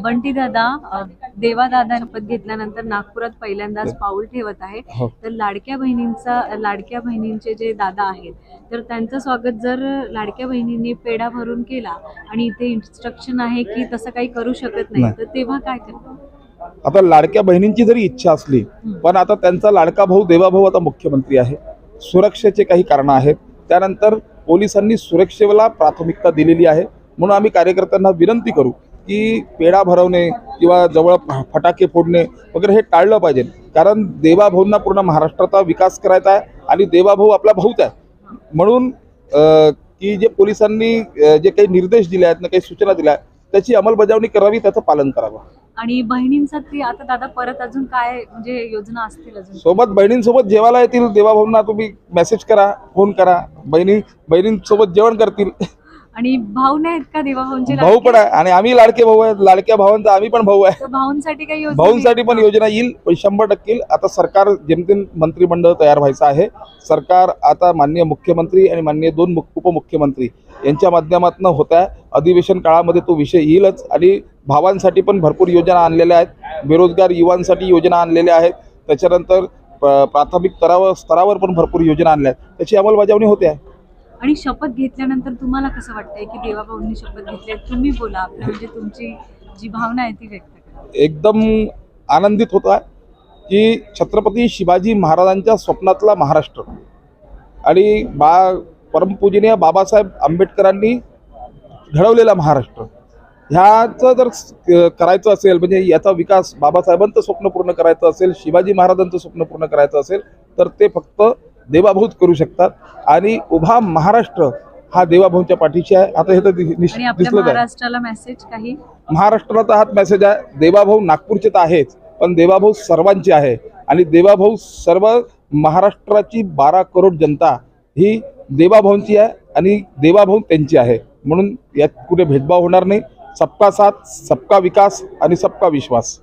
बंटी दादा देवा दादा शपथ घेतल्यानंतर नागपुरात पहिल्यांदाच पाऊल ठेवत आहे हो. तर लाडक्या बहिणींचा लाडक्या बहिणींचे जे दादा आहेत तर त्यांचं स्वागत जर लाडक्या बहिणींनी पेढा भरून केला आणि इथे इन्स्ट्रक्शन आहे की तसं काही करू शकत नाही. तर तेव्हा काय करणार आता लाडक्या बहिणींची जरी इच्छा असली हं. पण आता त्यांचा लाडका भाऊ देवाभाऊ आता मुख्यमंत्री आहे सुरक्षेचे काही कारणं आहेत त्यानंतर पोलिसांनी सुरक्षेला प्राथमिकता दिलेली आहे म्हणून आम्ही कार्यकर्त्यांना विनंती करू की पेढा भरवणे किंवा जवळ फटाके फोडणे वगैरे हे टाळलं पाहिजे. कारण देवाभाऊंना पूर्ण महाराष्ट्राचा विकास करायचा आहे आणि देवाभाऊ आपला भाऊच आहे. म्हणून की जे पोलिसांनी जे काही निर्देश दिले आहेत ना काही सूचना दिल्या आहेत त्याची अंमलबजावणी करावी त्याचं पालन करावं. आणि बहिणींसाठी आता दादा परत अजून काय म्हणजे योजना असतील अजून? सोबत बहिणींसोबत जेवायला येतील देवाभाऊंना तुम्ही मेसेज करा फोन करा. बहिणी बहिणींसोबत जेवण करतील. आणि भाऊ नाहीत का देवा भाऊंचे भाऊ पण आहे आणि आम्ही लाडके भाऊ आहेत लाडक्या भावांचा आम्ही पण भाऊ आहे. भाऊंसाठी काही योजना भाऊंसाठी पण योजना येईल पण शंभर टक्के. आता सरकार जेमतेम मंत्रिमंडळ तयार व्हायचं आहे. सरकार आता माननीय मुख्यमंत्री आणि माननीय दोन मुख- उपमुख्यमंत्री यांच्या माध्यमातून होत आहे. अधिवेशन काळामध्ये तो विषय येईलच आणि भावांसाठी पण भरपूर योजना आणलेल्या आहेत. बेरोजगार युवांसाठी योजना आणलेल्या आहेत. त्याच्यानंतर प्राथमिक स्तरावर स्तरावर पण भरपूर योजना आणल्या आहेत. त्याची अंमलबजावणी होते आहे. आणि शपथ घेतल्यानंतर तुम्हाला कसं वाटतंय की देवा शपथ घेतली? तुम्ही बोला आपलं म्हणजे तुमची जी भावना आहे ती व्यक्त करा. एकदम आनंदित होत आहे की छत्रपती शिवाजी महाराजांच्या स्वप्नातला महाराष्ट्र. आणि बा परमपूजनीय बाबासाहेब आंबेडकरांनी घडवलेला महाराष्ट्र. ह्याचं जर करायचं असेल म्हणजे याचा विकास बाबासाहेबांचं स्वप्न पूर्ण करायचं असेल शिवाजी महाराजांचं स्वप्न पूर्ण करायचं असेल तर ते फक्त देवाभाऊच करू शकतात. आणि उभा महाराष्ट्र हा देवाभाऊंच्या पाठीशी आहे. आता हे तर दि- निश- आणि आपल्या दिसलंच आहे. महाराष्ट्राला मेसेज काही? महाराष्ट्राचा हाच मेसेज आहे. देवाभाऊ नागपूरचे तर आहेच पण देवाभाऊ सर्वांचे आहे. आणि देवाभाऊ सर्व महाराष्ट्राची बारा करोड जनता ही देवाभाऊंची आहे आणि देवाभाऊ त्यांची आहे. म्हणून यात कुठे भेदभाव होणार नाही. सबका साथ सबका विकास आणि सबका विश्वास.